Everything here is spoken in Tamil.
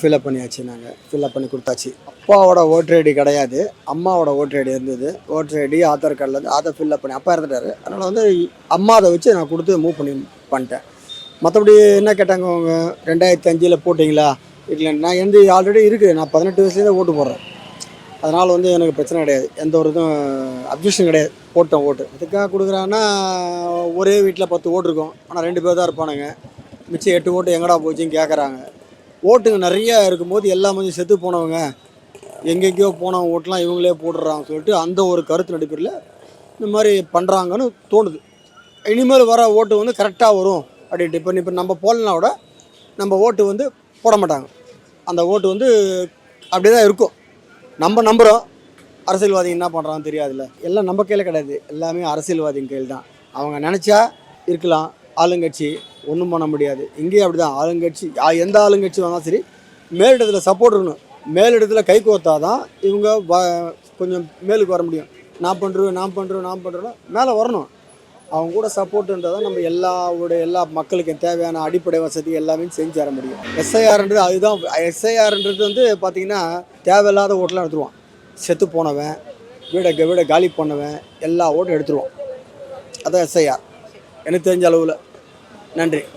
ஃபில்அப் பண்ணியாச்சு நாங்கள் ஃபில்அப் பண்ணி கொடுத்தாச்சு. அப்பாவோட ஓட்டர் ஐடி கிடையாது. அம்மாவோட ஓட்டர் ஐடி இருந்தது. ஓட்டர் ஐடி ஆதார் கார்டில் அதை ஃபில்அப் பண்ணி அப்பா இருந்துட்டாரு அதனால் வந்து அம்மா அதை வச்சு நான் கொடுத்து மூவ் பண்ணி பண்ணிட்டேன். மற்றபடி என்ன கேட்டாங்க அவங்க? ரெண்டாயிரத்தி அஞ்சில் போட்டிங்களா? இல்லை நான் எந்த ஆல்ரெடி இருக்குது. நான் பதினெட்டு வயசுலேயே ஓட்டு போடுறேன். அதனால் வந்து எனக்கு பிரச்சனை கிடையாது. எந்த ஒரு இதுவும் அப்ஜெக்ஷன் கிடையாது. போட்டோம் ஓட்டு எதுக்காக கொடுக்குறாங்கன்னா ஒரே வீட்டில் பத்து ஓட்டு இருக்கும். ஆனால் ரெண்டு பேர் தான் இருப்பானுங்க. மிச்சம் எட்டு ஓட்டு எங்கடா போச்சுன்னு கேட்குறாங்க ஓட்டுங்க நிறையா இருக்கும்போது எல்லா மாதிரி செத்து போனவங்க எங்கெங்கேயோ போனவங்க ஓட்டெலாம் இவங்களே போடுறாங்க சொல்லிட்டு அந்த ஒரு கருத்து நடிப்பில் இந்த மாதிரி பண்ணுறாங்கன்னு தோணுது. இனிமேல் வர ஓட்டு வந்து கரெக்டாக வரும் அப்படின்ட்டு. இப்போ இப்போ நம்ம போடலனா கூட நம்ம ஓட்டு வந்து போட மாட்டாங்க. அந்த ஓட்டு வந்து அப்படியே தான் இருக்கும். நம்ம நம்புகிறோம் அரசியல்வாதி என்ன பண்ணுறான்னு தெரியாதுல்ல. எல்லாம் நம்ம கையில் கிடையாது. எல்லாமே அரசியல்வாதிங்க கையில் தான் அவங்க நினச்சா இருக்கலாம். ஆளுங்கட்சி ஒன்றும் பண்ண முடியாது. இங்கேயும் அப்படி தான் ஆளுங்கட்சி யா- எந்த ஆளுங்கட்சி வந்தாலும் சரி மேலிடத்தில் சப்போர்ட் இருக்கணும். மேலிடத்தில் கை கோத்தா தான் இவங்க வ- கொஞ்சம் மேலுக்கு வர முடியும். நான் பண்ணுறேன் நான் பண்ணுறேன் நான் பண்ணுறேன்னா மேலே வரணும். அவங்க கூட சப்போர்ட் தான் நம்ம எல்லாவுடைய எல்லா மக்களுக்கு தேவையான அடிப்படை வசதி எல்லாமே செஞ்சு தர முடியும். எஸ்ஐஆர்ன்றது அதுதான். எஸ்ஐஆர்ன்றது வந்து பார்த்திங்கன்னா தேவையில்லாத ஓட்டெலாம் எடுத்துருவான். செத்து போனவன் வீடை வீடை காலி பண்ணவன் எல்லா ஓட்டும் எடுத்துருவான். அதான் எஸ்ஐஆர் எனக்கு தெரிஞ்ச அளவில். நன்றி.